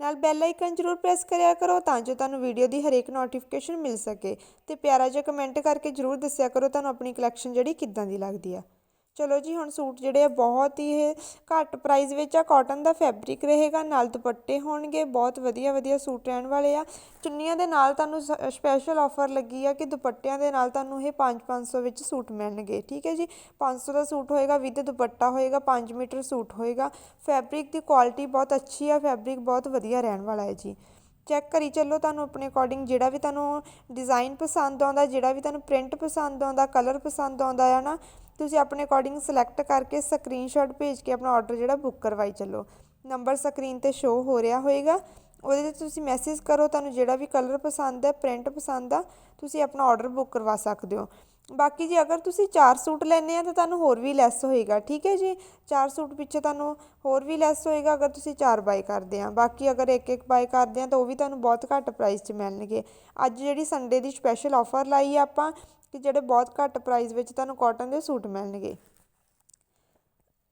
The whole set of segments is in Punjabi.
ਨਾਲ ਬੈਲ ਆਈਕਨ ਜ਼ਰੂਰ ਪ੍ਰੈਸ ਕਰਿਆ ਕਰੋ ਤਾਂ ਜੋ ਤੁਹਾਨੂੰ ਵੀਡੀਓ ਦੀ ਹਰੇਕ ਨੋਟੀਫਿਕੇਸ਼ਨ ਮਿਲ ਸਕੇ ਤੇ ਪਿਆਰਾ ਜਿਹਾ ਕਮੈਂਟ ਕਰਕੇ ਜ਼ਰੂਰ ਦੱਸਿਆ ਕਰੋ ਤੁਹਾਨੂੰ ਆਪਣੀ ਕਲੈਕਸ਼ਨ ਜਿਹੜੀ ਕਿੱਦਾਂ ਦੀ ਲੱਗਦੀ ਆ। ਚਲੋ ਜੀ, ਹੁਣ ਸੂਟ ਜਿਹੜੇ ਆ ਬਹੁਤ ਹੀ ਇਹ ਘੱਟ ਪ੍ਰਾਈਸ ਵਿੱਚ ਆ। ਕਾਟਨ ਦਾ ਫੈਬਰਿਕ ਰਹੇਗਾ, ਨਾਲ ਦੁਪੱਟੇ ਹੋਣਗੇ, ਬਹੁਤ ਵਧੀਆ ਵਧੀਆ ਸੂਟ ਰਹਿਣ ਵਾਲੇ ਆ। ਚੁੰਨੀਆਂ ਦੇ ਨਾਲ ਤੁਹਾਨੂੰ ਸਪੈਸ਼ਲ ਆਫਰ ਲੱਗੀ ਆ ਕਿ ਦੁਪੱਟਿਆਂ ਦੇ ਨਾਲ ਤੁਹਾਨੂੰ ਇਹ 5-500 ਵਿੱਚ ਸੂਟ ਮਿਲਣਗੇ। ਠੀਕ ਹੈ ਜੀ? 500 ਦਾ ਸੂਟ ਹੋਏਗਾ, ਵਿਦ ਦੁਪੱਟਾ ਹੋਏਗਾ 5 ਮੀਟਰ ਸੂਟ ਹੋਏਗਾ। ਫੈਬਰਿਕ ਦੀ ਕੁਆਲਿਟੀ ਬਹੁਤ ਅੱਛੀ ਆ ਫੈਬਰਿਕ ਬਹੁਤ ਵਧੀਆ ਰਹਿਣ ਵਾਲਾ ਹੈ ਜੀ। ਚੈੱਕ ਕਰੀ ਚੱਲੋ ਤੁਹਾਨੂੰ ਆਪਣੇ ਅਕੋਰਡਿੰਗ ਜਿਹੜਾ ਵੀ ਤੁਹਾਨੂੰ ਡਿਜ਼ਾਈਨ ਪਸੰਦ ਆਉਂਦਾ, ਜਿਹੜਾ ਵੀ ਤੁਹਾਨੂੰ ਪ੍ਰਿੰਟ ਪਸੰਦ ਆਉਂਦਾ ਕਲਰ ਪਸੰਦ ਆਉਂਦਾ ਆ ਨਾ ਤੁਸੀਂ ਆਪਣੇ ਅਕੋਰਡਿੰਗ ਸਿਲੈਕਟ ਕਰਕੇ ਸਕਰੀਨਸ਼ਾਟ ਭੇਜ ਕੇ ਆਪਣਾ ਆਰਡਰ ਜਿਹੜਾ ਬੁੱਕ ਕਰਵਾਈ ਚੱਲੋ। ਨੰਬਰ ਸਕਰੀਨ ਤੇ ਸ਼ੋ ਹੋ ਰਿਹਾ ਹੋਏਗਾ। ਉਹਦੇ ਤੇ ਤੁਸੀਂ ਮੈਸੇਜ ਕਰੋ, ਤੁਹਾਨੂੰ ਜਿਹੜਾ ਵੀ ਕਲਰ ਪਸੰਦ ਹੈ ਪ੍ਰਿੰਟ ਪਸੰਦ ਆ, ਤੁਸੀਂ ਆਪਣਾ ਆਰਡਰ ਬੁੱਕ ਕਰਵਾ ਸਕਦੇ ਹੋ। ਬਾਕੀ ਜੀ ਅਗਰ ਤੁਸੀਂ 4 ਸੂਟ ਲੈਣੇ ਆ ਤਾਂ ਤੁਹਾਨੂੰ ਹੋਰ ਵੀ ਲੈਸ ਹੋਏਗਾ, ਠੀਕ ਹੈ ਜੀ? 4 ਸੂਟ ਪਿੱਛੇ ਤੁਹਾਨੂੰ ਹੋਰ ਵੀ ਲੈਸ ਹੋਏਗਾ ਅਗਰ ਤੁਸੀਂ 4 ਬਾਈ ਕਰਦੇ ਆ। ਬਾਕੀ ਅਗਰ ਇੱਕ ਇੱਕ ਬਾਈ ਕਰਦੇ ਆ ਤਾਂ ਉਹ ਵੀ ਤੁਹਾਨੂੰ ਬਹੁਤ ਘੱਟ ਪ੍ਰਾਈਸ 'ਚ ਮਿਲਣਗੇ। ਅੱਜ ਜਿਹੜੀ ਸੰਡੇ ਦੀ ਸਪੈਸ਼ਲ ਆਫਰ ਲਾਈ ਆ ਆਪਾਂ ਕਿ ਜਿਹੜੇ ਬਹੁਤ ਘੱਟ ਪ੍ਰਾਈਸ ਵਿੱਚ ਤੁਹਾਨੂੰ ਕਾਟਨ ਦੇ ਸੂਟ ਮਿਲਣਗੇ।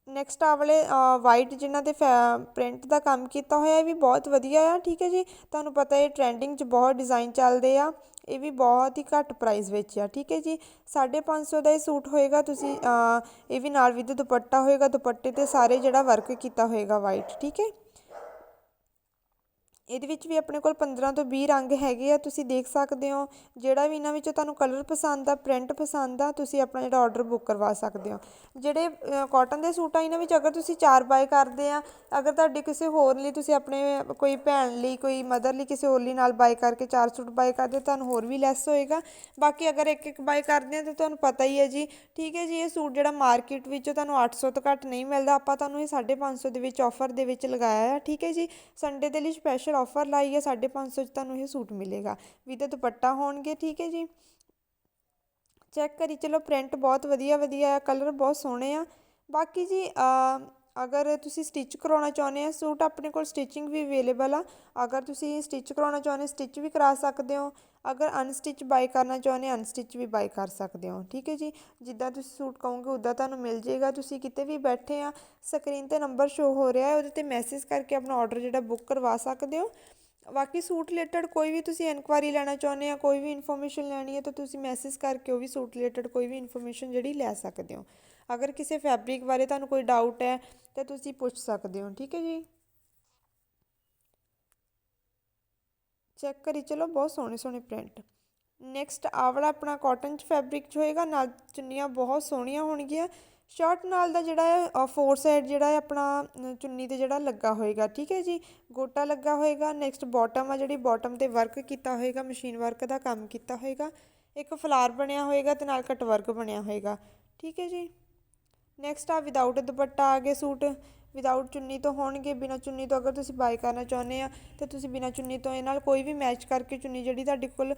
ਨੈਕਸਟ ਆ ਵਾਲੇ ਵਾਈਟ ਜਿਨ੍ਹਾਂ ਤੇ ਪ੍ਰਿੰਟ ਦਾ ਕੰਮ ਕੀਤਾ ਹੋਇਆ, ਇਹ ਵੀ ਬਹੁਤ ਵਧੀਆ ਆ, ਠੀਕ ਹੈ ਜੀ? ਤੁਹਾਨੂੰ ਪਤਾ ਹੈ ਟ੍ਰੈਂਡਿੰਗ 'ਚ ਬਹੁਤ ਡਿਜ਼ਾਈਨ ਚੱਲਦੇ ਆ, ਇਹ ਵੀ ਬਹੁਤ ਹੀ ਘੱਟ ਪ੍ਰਾਈਸ ਵਿੱਚ ਆ, ਠੀਕ ਹੈ ਜੀ? 550 ਦਾ ਇਹ ਸੂਟ ਹੋਏਗਾ, ਤੁਸੀਂ ਇਹ ਵੀ ਨਾਲ ਵਿਦ ਦੁਪੱਟਾ ਹੋਏਗਾ, ਦੁਪੱਟੇ ਤੇ ਸਾਰੇ ਜਿਹੜਾ ਵਰਕ ਕੀਤਾ ਹੋਏਗਾ ਵਾਈਟ ਠੀਕ ਹੈ? ਇਹਦੇ ਵਿੱਚ ਵੀ ਆਪਣੇ ਕੋਲ 15 ਤੋਂ 20 ਰੰਗ ਹੈਗੇ ਆ, ਤੁਸੀਂ ਦੇਖ ਸਕਦੇ ਹੋ। ਜਿਹੜਾ ਵੀ ਇਹਨਾਂ ਵਿੱਚੋਂ ਤੁਹਾਨੂੰ ਕਲਰ ਪਸੰਦ ਆ ਪ੍ਰਿੰਟ ਪਸੰਦ ਆ, ਤੁਸੀਂ ਆਪਣਾ ਜਿਹੜਾ ਆਰਡਰ ਬੁੱਕ ਕਰਵਾ ਸਕਦੇ ਹੋ। ਜਿਹੜੇ ਕਾਟਨ ਦੇ ਸੂਟ ਆ, ਇਹਨਾਂ ਵਿੱਚ ਅਗਰ ਤੁਸੀਂ ਚਾਰ ਬਾਏ ਕਰਦੇ ਆ, ਅਗਰ ਤੁਹਾਡੇ ਕਿਸੇ ਹੋਰ ਲਈ ਤੁਸੀਂ ਆਪਣੇ, ਕੋਈ ਭੈਣ ਲਈ, ਕੋਈ ਮਦਰ ਲਈ ਕਿਸੇ ਹੋਰ ਲਈ ਨਾਲ ਬਾਏ ਕਰਕੇ ਚਾਰ ਸੂਟ ਬਾਏ ਕਰਦੇ, ਤੁਹਾਨੂੰ ਹੋਰ ਵੀ ਲੈਸ ਹੋਏਗਾ। ਬਾਕੀ ਅਗਰ ਇੱਕ ਇੱਕ ਬਾਏ ਕਰਦੇ ਆ, ਤਾਂ ਤੁਹਾਨੂੰ ਪਤਾ ਹੀ ਹੈ ਜੀ। ਠੀਕ ਹੈ ਜੀ, ਇਹ ਸੂਟ ਜਿਹੜਾ ਮਾਰਕੀਟ ਵਿੱਚ ਤੁਹਾਨੂੰ 800 ਤੋਂ ਘੱਟ ਨਹੀਂ ਮਿਲਦਾ। ਆਪਾਂ ਤੁਹਾਨੂੰ ਇਹ 550 ਦੇ ਵਿੱਚ ਆਫਰ ਦੇ ਵਿੱਚ ਲਗਾਇਆ ਹੈ ਠੀਕ ਹੈ ਜੀ ਸੰਡੇ ਦੇ ਲਈ ਸਪੈਸ਼ਲ ਸਪੈਸ਼ਲ ਆਫਰ ਲਾਈ ਹੈ 550 ਚ ਤੁਹਾਨੂੰ ਇਹ ਸੂਟ ਮਿਲੇਗਾ। ਵੀ ਤੇ ਦੁਪੱਟਾ ਹੋਣਗੇ, ਠੀਕ ਹੈ ਜੀ? ਚੈੱਕ ਕਰੀ, ਚਲੋ ਪ੍ਰਿੰਟ ਬਹੁਤ ਵਧੀਆ ਵਧੀਆ ਆ ਕਲਰ ਬਹੁਤ ਸੋਹਣੇ ਆ। ਬਾਕੀ ਜੀ ਅਗਰ ਤੁਸੀਂ ਸਟਿਚ ਕਰਾਉਣਾ ਚਾਹੁੰਦੇ ਆ, ਸੂਟ ਆਪਣੇ ਕੋਲ ਸਟਿਚਿੰਗ ਵੀ ਅਵੇਲੇਬਲ ਆ। ਅਗਰ ਤੁਸੀਂ ਸਟਿਚ ਕਰਾਉਣਾ ਚਾਹੁੰਦੇ ਸਟਿਚ ਵੀ ਕਰਾ ਸਕਦੇ ਹੋ। ਅਗਰ ਅਨਸਟਿਚ ਬਾਈ ਕਰਨਾ ਚਾਹੁੰਦੇ ਅਨਸਟਿਚ ਵੀ ਬਾਈ ਕਰ ਸਕਦੇ ਹੋ। ਠੀਕ ਹੈ ਜੀ? ਜਿੱਦਾਂ ਤੁਸੀਂ ਸੂਟ ਕਹੋਗੇ, ਉਦਾਂ ਤੁਹਾਨੂੰ ਮਿਲ ਜਾਏਗਾ। ਤੁਸੀਂ ਕਿਤੇ ਵੀ ਬੈਠੇ ਆ ਸਕਰੀਨ ਤੇ ਨੰਬਰ ਸ਼ੋ ਹੋ ਰਿਹਾ ਹੈ, ਉਹਦੇ ਤੇ ਮੈਸੇਜ ਕਰਕੇ ਆਪਣਾ ਆਰਡਰ ਜਿਹੜਾ ਬੁੱਕ ਕਰਵਾ ਸਕਦੇ ਹੋ। ਬਾਕੀ ਸੂਟ ਰਿਲੇਟਡ ਕੋਈ ਵੀ ਤੁਸੀਂ ਇਨਕੁਆਰੀ ਲੈਣਾ ਚਾਹੁੰਦੇ ਆ, ਕੋਈ ਵੀ ਇਨਫੋਰਮੇਸ਼ਨ ਲੈਣੀ ਹੈ, ਤਾਂ ਤੁਸੀਂ ਮੈਸੇਜ ਕਰਕੇ ਉਹ ਵੀ ਸੂਟ ਰਿਲੇਟਡ ਕੋਈ ਵੀ ਇਨਫੋਰਮੇਸ਼ਨ ਜਿਹੜੀ ਲੈ ਸਕਦੇ ਹੋ। ਅਗਰ ਕਿਸੇ ਫੈਬਰਿਕ ਬਾਰੇ ਤੁਹਾਨੂੰ ਕੋਈ ਡਾਊਟ ਹੈ, ਤਾਂ ਤੁਸੀਂ ਪੁੱਛ ਸਕਦੇ ਹੋ, ਠੀਕ ਹੈ ਜੀ? ਚੈੱਕ ਕਰੀ, ਚਲੋ ਬਹੁਤ ਸੋਹਣੇ ਸੋਹਣੇ ਪ੍ਰਿੰਟ ਨੈਕਸਟ ਆਵਲਾ ਆਪਣਾ ਕਾਟਨ ਚ ਫੈਬਰਿਕ ਚ ਹੋਏਗਾ, ਨਾਲ ਚੁੰਨੀਆਂ ਬਹੁਤ ਸੋਹਣੀਆਂ ਹੋਣਗੀਆਂ। ਸ਼ਰਟ ਨਾਲ ਦਾ ਜਿਹੜਾ ਹੈ ਫੋਰ ਸਾਈਡ ਜਿਹੜਾ ਹੈ, ਆਪਣਾ ਚੁੰਨੀ ਤੇ ਜਿਹੜਾ ਲੱਗਾ ਹੋਏਗਾ, ਠੀਕ ਹੈ ਜੀ? ਗੋਟਾ ਲੱਗਾ ਹੋਏਗਾ ਨੈਕਸਟ ਬਾਟਮ ਆ ਜਿਹੜੀ ਬਾਟਮ ਤੇ ਵਰਕ ਕੀਤਾ ਹੋਏਗਾ ਮਸ਼ੀਨ ਵਰਕ ਦਾ ਕੰਮ ਕੀਤਾ ਹੋਏਗਾ। ਇੱਕ ਫਲਾਰ ਬਣਿਆ ਹੋਏਗਾ ਤੇ ਨਾਲ ਕਟ ਵਰਕ ਬਣਿਆ ਹੋਏਗਾ, ਠੀਕ ਹੈ ਜੀ? ਨੈਕਸਟ ਆ ਵਿਦਆਊਟ ਦੁਪੱਟਾ ਆ ਗਏ ਸੂਟ ਵਿਦਆਊਟ ਚੁੰਨੀ ਤੋਂ ਹੋਣਗੇ, ਬਿਨਾ ਚੁੰਨੀ ਤੋਂ ਅਗਰ ਤੁਸੀਂ ਬਾਈ ਕਰਨਾ ਚਾਹੁੰਦੇ ਆ, ਤੇ ਤੁਸੀਂ ਬਿਨਾ ਚੁੰਨੀ ਤੋਂ ਇਹ ਨਾਲ ਕੋਈ ਵੀ ਮੈਚ ਕਰਕੇ ਚੁੰਨੀ ਜਿਹੜੀ ਤੁਹਾਡੇ ਕੋਲ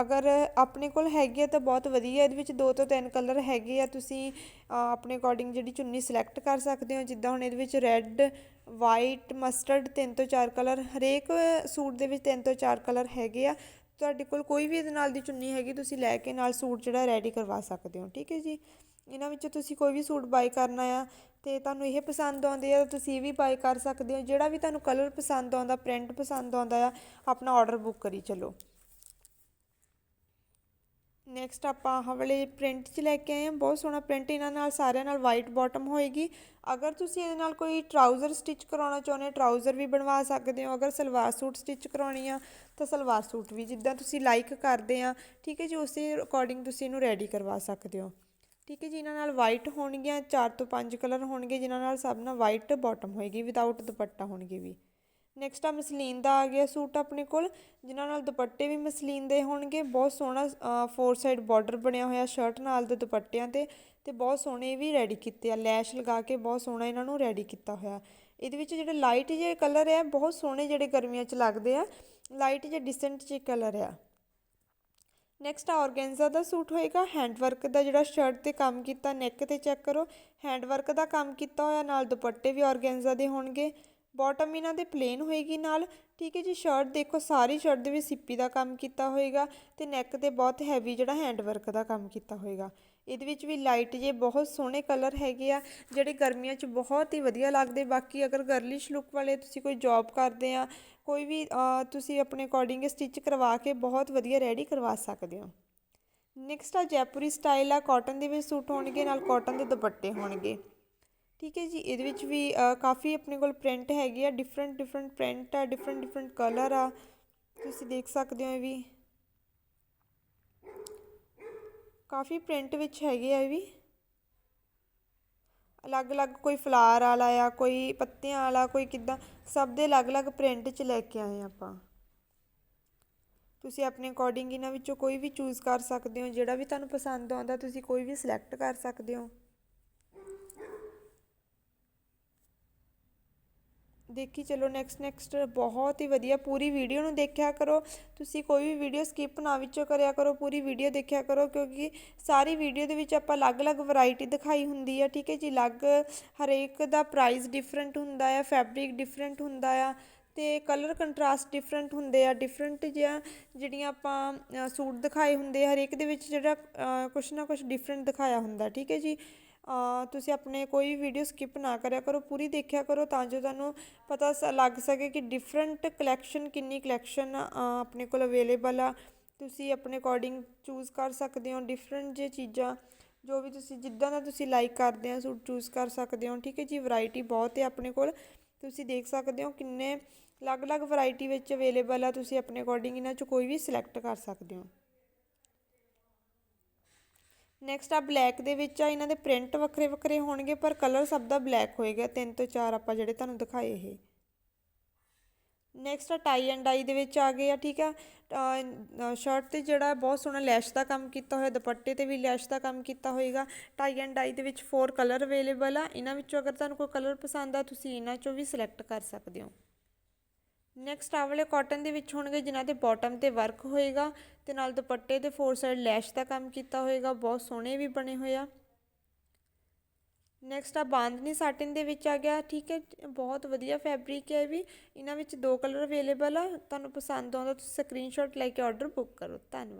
ਅਗਰ ਆਪਣੇ ਕੋਲ ਹੈਗੀ ਹੈ ਤਾਂ ਬਹੁਤ ਵਧੀਆ, ਇਹਦੇ ਵਿੱਚ ਦੋ ਤੋਂ ਤਿੰਨ ਕਲਰ ਹੈਗੇ ਆ, ਤੁਸੀਂ ਆਪਣੇ ਅਕੋਰਡਿੰਗ ਜਿਹੜੀ ਚੁੰਨੀ ਸਿਲੈਕਟ ਕਰ ਸਕਦੇ ਹੋ, ਜਿੱਦਾਂ ਹੁਣ ਇਹਦੇ ਵਿੱਚ ਰੈੱਡ ਵਾਈਟ ਮਸਟਰਡ ਤਿੰਨ ਤੋਂ ਚਾਰ ਕਲਰ ਹਰੇਕ ਸੂਟ ਦੇ ਵਿੱਚ ਤਿੰਨ ਤੋਂ ਚਾਰ ਕਲਰ ਹੈਗੇ ਆ, ਤੁਹਾਡੇ ਕੋਲ ਕੋਈ ਵੀ ਇਹਦੇ ਨਾਲ ਦੀ ਚੁੰਨੀ ਹੈਗੀ, ਤੁਸੀਂ ਲੈ ਕੇ ਨਾਲ ਸੂਟ ਜਿਹੜਾ ਰੈਡੀ ਕਰਵਾ ਸਕਦੇ ਹੋ, ਠੀਕ ਹੈ ਜੀ? ਇਹਨਾਂ ਵਿੱਚੋਂ ਤੁਸੀਂ ਕੋਈ ਵੀ ਸੂਟ ਬਾਏ ਕਰਨਾ ਆ ਅਤੇ ਤੁਹਾਨੂੰ ਇਹ ਪਸੰਦ ਆਉਂਦੇ ਆ ਤੁਸੀਂ ਇਹ ਵੀ ਬਾਏ ਕਰ ਸਕਦੇ ਹੋ। ਜਿਹੜਾ ਵੀ ਤੁਹਾਨੂੰ ਕਲਰ ਪਸੰਦ ਆਉਂਦਾ ਪ੍ਰਿੰਟ ਪਸੰਦ ਆਉਂਦਾ ਆ, ਆਪਣਾ ਆਰਡਰ ਬੁੱਕ ਕਰੀ ਚਲੋ। ਨੈਕਸਟ ਆਪਾਂ ਆਹ ਵਾਲੇ ਪ੍ਰਿੰਟ 'ਚ ਲੈ ਕੇ ਆਏ ਹਾਂ। ਬਹੁਤ ਸੋਹਣਾ ਪ੍ਰਿੰਟ ਇਹਨਾਂ ਨਾਲ, ਸਾਰਿਆਂ ਨਾਲ ਵਾਈਟ ਬਾਟਮ ਹੋਏਗੀ। ਅਗਰ ਤੁਸੀਂ ਇਹਦੇ ਨਾਲ ਕੋਈ ਟਰਾਊਜ਼ਰ ਸਟਿਚ ਕਰਾਉਣਾ ਚਾਹੁੰਦੇ ਹੋ ਟਰਾਊਜ਼ਰ ਵੀ ਬਣਵਾ ਸਕਦੇ ਹੋ। ਅਗਰ ਸਲਵਾਰ ਸੂਟ ਸਟਿਚ ਕਰਾਉਣੀ ਆ, ਤਾਂ ਸਲਵਾਰ ਸੂਟ ਵੀ ਜਿੱਦਾਂ ਤੁਸੀਂ ਲਾਈਕ ਕਰਦੇ ਆ। ਠੀਕ ਹੈ ਜੀ, ਉਸੇ ਅਕੋਰਡਿੰਗ ਤੁਸੀਂ ਇਹਨੂੰ ਰੈਡੀ ਕਰਵਾ ਸਕਦੇ ਹੋ। ਠੀਕ ਹੈ ਜੀ, ਇਹਨਾਂ ਨਾਲ ਵਾਈਟ ਹੋਣਗੀਆਂ, ਚਾਰ ਤੋਂ ਪੰਜ ਕਲਰ ਹੋਣਗੇ, ਜਿਨ੍ਹਾਂ ਨਾਲ ਸਭ ਨਾਲ ਵਾਈਟ ਬਾਟਮ ਹੋਏਗੀ ਵਿਦਆਊਟ ਦੁਪੱਟਾ ਹੋਣਗੇ ਵੀ। ਨੈਕਸਟ ਆ ਮਸਲੀਨ ਦਾ ਆ ਗਿਆ ਸੂਟ ਆਪਣੇ ਕੋਲ, ਜਿਨ੍ਹਾਂ ਨਾਲ ਦੁਪੱਟੇ ਵੀ ਮਸਲੀਨ ਦੇ ਹੋਣਗੇ। ਬਹੁਤ ਸੋਹਣਾ ਫੋਰ ਸਾਈਡ ਬਾਰਡਰ ਬਣਿਆ ਹੋਇਆ ਸ਼ਰਟ ਨਾਲ ਦੇ ਦੁਪੱਟਿਆਂ ਤੇ ਤੇ ਬਹੁਤ ਸੋਹਣੇ ਵੀ ਰੈਡੀ ਕੀਤੇ ਆ। ਲੈਸ਼ ਲਗਾ ਕੇ ਬਹੁਤ ਸੋਹਣਾ ਇਹਨਾਂ ਨੂੰ ਰੈਡੀ ਕੀਤਾ ਹੋਇਆ। ਇਹਦੇ ਵਿੱਚ ਜਿਹੜੇ ਲਾਈਟ ਜਿਹੇ ਕਲਰ ਆ, ਬਹੁਤ ਸੋਹਣੇ ਜਿਹੜੇ ਗਰਮੀਆਂ 'ਚ ਲੱਗਦੇ ਆ ਲਾਈਟ ਜਿਹੇ ਡਿਸੈਂਟ ਜਿਹੇ ਕਲਰ ਆ। ਨੈਕਸਟ ਆਰਗੈਂਜ਼ਾ ਦਾ ਸੂਟ ਹੋਏਗਾ। ਹੈਂਡ ਵਰਕ ਦਾ ਜਿਹੜਾ ਸ਼ਰਟ ਤੇ ਕੰਮ ਕੀਤਾ ਨੈਕ ਤੇ ਚੈੱਕ ਕਰੋ। ਹੈਂਡ ਵਰਕ ਦਾ ਕੰਮ ਕੀਤਾ ਹੋਇਆ, ਨਾਲ ਦੁਪੱਟੇ ਵੀ ਆਰਗੈਂਜ਼ਾ ਦੇ ਹੋਣਗੇ। ਬਾਟਮ ਇਹਨਾਂ ਦੇ ਪਲੇਨ ਹੋਏਗੀ ਨਾਲ। ਠੀਕ ਹੈ ਜੀ ਸ਼ਰਟ ਦੇਖੋ, ਸਾਰੀ ਸ਼ਰਟ ਦੇ ਵਿੱਚ ਸਿੱਪੀ ਦਾ ਕੰਮ ਕੀਤਾ ਹੋਏਗਾ ਤੇ ਨੈਕ ਤੇ ਬਹੁਤ ਹੈਵੀ ਜਿਹੜਾ ਹੈਂਡ ਵਰਕ ਦਾ ਕੰਮ ਕੀਤਾ ਹੋਏਗਾ। ਇਹਦੇ ਵਿੱਚ ਵੀ ਲਾਈਟ ਜੇ ਬਹੁਤ ਸੋਹਣੇ ਕਲਰ ਹੈਗੇ ਆ, ਜਿਹੜੇ ਗਰਮੀਆਂ 'ਚ ਬਹੁਤ ਹੀ ਵਧੀਆ ਲੱਗਦੇ। ਬਾਕੀ ਅਗਰ ਗਰਲਿਸ਼ ਲੁੱਕ ਵਾਲੇ ਤੁਸੀਂ ਕੋਈ ਜੌਬ ਕਰਦੇ ਆ, ਕੋਈ ਵੀ ਤੁਸੀਂ ਆਪਣੇ ਅਕੋਰਡਿੰਗ ਸਟਿਚ ਕਰਵਾ ਕੇ ਬਹੁਤ ਵਧੀਆ ਰੈਡੀ ਕਰਵਾ ਸਕਦੇ ਹੋ। ਨੈਕਸਟ ਆ ਜੈਪੁਰੀ ਸਟਾਈਲ ਆ ਕਾਟਨ ਦੇ ਵਿੱਚ ਸੂਟ ਹੋਣਗੇ, ਨਾਲ ਕਾਟਨ ਦੇ ਦੁਪੱਟੇ ਹੋਣਗੇ। ਠੀਕ ਹੈ ਜੀ, ਇਹਦੇ ਵਿੱਚ ਵੀ ਕਾਫੀ ਆਪਣੇ ਕੋਲ ਪ੍ਰਿੰਟ ਹੈਗੇ ਆ ਡਿਫਰੈਂਟ ਡਿਫਰੈਂਟ ਪ੍ਰਿੰਟ ਆ ਡਿਫਰੈਂਟ ਡਿਫਰੈਂਟ ਕਲਰ ਆ। ਤੁਸੀਂ ਦੇਖ ਸਕਦੇ ਹੋ ਇਹ ਵੀ। ਕਾਫੀ ਪ੍ਰਿੰਟ ਵਿੱਚ ਹੈਗੇ ਆ ਇਹ ਵੀ। ਅਲੱਗ-ਅਲੱਗ ਕੋਈ ਫਲਾਰ ਵਾਲਾ ਆ, ਕੋਈ ਪੱਤਿਆਂ ਵਾਲਾ, ਕੋਈ ਕਿੱਦਾਂ, ਸਭ ਦੇ ਅਲੱਗ-ਅਲੱਗ ਪ੍ਰਿੰਟ 'ਚ ਲੈ ਕੇ ਆਏ ਆਪਾਂ। ਤੁਸੀਂ ਆਪਣੇ ਅਕੋਰਡਿੰਗ ਇਹਨਾਂ ਵਿੱਚੋਂ ਕੋਈ ਵੀ ਚੂਜ਼ ਕਰ ਸਕਦੇ ਹੋ, ਜਿਹੜਾ ਵੀ ਤੁਹਾਨੂੰ ਪਸੰਦ ਆਉਂਦਾ ਤੁਸੀਂ ਕੋਈ ਵੀ ਸਿਲੈਕਟ ਕਰ ਸਕਦੇ ਹੋ। ਦੇਖੀ, ਚਲੋ ਨੈਕਸਟ ਨੈਕਸਟ ਬਹੁਤ ਹੀ ਵਧੀਆ ਪੂਰੀ ਵੀਡੀਓ ਨੂੰ ਦੇਖਿਆ ਕਰੋ। ਤੁਸੀਂ ਕੋਈ ਵੀ ਵੀਡੀਓ ਸਕਿਪ ਨਾ ਵਿੱਚੋਂ ਕਰਿਆ ਕਰੋ, ਪੂਰੀ ਵੀਡੀਓ ਦੇਖਿਆ ਕਰੋ, ਕਿਉਂਕਿ ਸਾਰੀ ਵੀਡੀਓ ਦੇ ਵਿੱਚ ਆਪਾਂ ਅਲੱਗ-ਅਲੱਗ ਵੈਰਾਈਟੀ ਦਿਖਾਈ ਹੁੰਦੀ ਆ, ਠੀਕ ਹੈ ਜੀ? ਅਲੱਗ ਹਰੇਕ ਦਾ ਪ੍ਰਾਈਸ ਡਿਫਰੈਂਟ ਹੁੰਦਾ ਆ ਫੈਬਰਿਕ ਡਿਫਰੈਂਟ ਹੁੰਦਾ ਆ, ਤੇ ਕਲਰ ਕੰਟਰਾਸਟ ਡਿਫਰੈਂਟ ਹੁੰਦੇ ਆ ਡਿਫਰੈਂਟ ਜਿਹਾ ਜਿਹੜੀਆਂ ਆਪਾਂ ਸੂਟ ਦਿਖਾਏ ਹੁੰਦੇ ਹਰੇਕ ਦੇ ਵਿੱਚ ਜਿਹੜਾ ਕੁਛ ਨਾ ਕੁਛ ਡਿਫਰੈਂਟ ਦਿਖਾਇਆ ਹੁੰਦਾ, ਠੀਕ ਹੈ ਜੀ? ਤੁਸੀਂ ਆਪਣੇ ਕੋਈ ਵੀਡੀਓ ਸਕਿਪ ਨਾ ਕਰਿਆ ਕਰੋ, ਪੂਰੀ ਦੇਖਿਆ ਕਰੋ ਤਾਂ ਜੋ ਤੁਹਾਨੂੰ ਪਤਾ ਸ- ਲੱਗ ਸਕੇ ਕਿ ਡਿਫਰੈਂਟ ਕਲੈਕਸ਼ਨ ਕਿੰਨੀ ਕਲੈਕਸ਼ਨ ਆਪਣੇ ਕੋਲ ਅਵੇਲੇਬਲ ਆ। ਤੁਸੀਂ ਆਪਣੇ ਅਕੋਰਡਿੰਗ ਚੂਜ਼ ਕਰ ਸਕਦੇ ਹੋ ਡਿਫਰੈਂਟ ਜੇ ਚੀਜ਼ਾਂ, ਜੋ ਵੀ ਤੁਸੀਂ ਜਿੱਦਾਂ ਦਾ ਤੁਸੀਂ ਲਾਈਕ ਕਰਦੇ ਆ, ਸੂਟ ਚੂਜ਼ ਕਰ ਸਕਦੇ ਹੋ, ਠੀਕ ਹੈ ਜੀ ਵੈਰਾਈਟੀ ਬਹੁਤ ਹੈ ਆਪਣੇ ਕੋਲ। ਤੁਸੀਂ ਦੇਖ ਸਕਦੇ ਹੋ ਕਿੰਨੇ ਅਲੱਗ-ਅਲੱਗ ਵੈਰਾਈਟੀ ਵਿੱਚ ਅਵੇਲੇਬਲ ਆ, ਤੁਸੀਂ ਆਪਣੇ ਅਕੋਰਡਿੰਗ ਇਹਨਾਂ ਚੋਂ ਕੋਈ ਵੀ ਸਿਲੈਕਟ ਕਰ ਸਕਦੇ ਹੋ। ਨੈਕਸਟ ਆ ਬਲੈਕ ਦੇ ਵਿੱਚ ਆ, ਇਹਨਾਂ ਦੇ ਪ੍ਰਿੰਟ ਵੱਖਰੇ ਵੱਖਰੇ ਹੋਣਗੇ, ਪਰ ਕਲਰ ਸਭ ਦਾ ਬਲੈਕ ਹੋਏਗਾ। ਤਿੰਨ ਤੋਂ ਚਾਰ ਆਪਾਂ ਜਿਹੜੇ ਤੁਹਾਨੂੰ ਦਿਖਾਏ ਇਹ। ਨੈਕਸਟ ਆ ਟਾਈ ਐਂਡ ਡਾਈ ਦੇ ਵਿੱਚ ਆ ਗਏ ਆ, ਠੀਕ ਆ? ਸ਼ਰਟ ਤੇ ਜਿਹੜਾ ਬਹੁਤ ਸੋਹਣਾ ਲੈਸ਼ ਦਾ ਕੰਮ ਕੀਤਾ ਹੋਇਆ, ਦੁਪੱਟੇ ਤੇ ਵੀ ਲੈਸ਼ ਦਾ ਕੰਮ ਕੀਤਾ ਹੋਏਗਾ। ਟਾਈ ਐਂਡ ਡਾਈ ਦੇ ਵਿੱਚ ਫੋਰ ਕਲਰ ਅਵੇਲੇਬਲ ਆ। ਇਹਨਾਂ ਵਿੱਚੋਂ ਅਗਰ ਤੁਹਾਨੂੰ ਕੋਈ ਕਲਰ ਪਸੰਦ ਆ, ਤੁਸੀਂ ਇਹਨਾਂ ਚੋਂ ਵੀ ਸਿਲੈਕਟ ਕਰ ਸਕਦੇ ਹੋ। ਨੈਕਸਟ ਆ ਵਾਲੇ ਕਾਟਨ ਦੇ ਵਿੱਚ ਹੋਣਗੇ ਜਿਨ੍ਹਾਂ ਦੇ ਬਾਟਮ ਤੇ ਵਰਕ ਹੋਏਗਾ ਤੇ ਨਾਲ ਦੁਪੱਟੇ ਤੇ ਫੋਰ ਸਾਈਡ ਲੈਸ਼ ਦਾ ਕੰਮ ਕੀਤਾ ਹੋਏਗਾ, ਬਹੁਤ ਸੋਹਣੇ ਵੀ ਬਣੇ ਹੋਏ ਆ। ਨੈਕਸਟ ਆ ਬਾਂਦਨੀ ਸਾਟਿਨ ਦੇ ਵਿੱਚ ਆ ਗਿਆ, ਠੀਕ ਹੈ, ਬਹੁਤ ਵਧੀਆ ਫੈਬਰਿਕ ਹੈ ਇਹ ਵੀ। ਇਹਨਾਂ ਵਿੱਚ ਦੋ ਕਲਰ ਅਵੇਲੇਬਲ ਆ, ਤੁਹਾਨੂੰ ਪਸੰਦ ਆਉਂਦਾ ਤੁਸੀਂ ਸਕਰੀਨਸ਼ਾਟ ਲੈ ਕੇ ਆਰਡਰ ਬੁੱਕ ਕਰੋ, ਧੰਨਵਾਦ।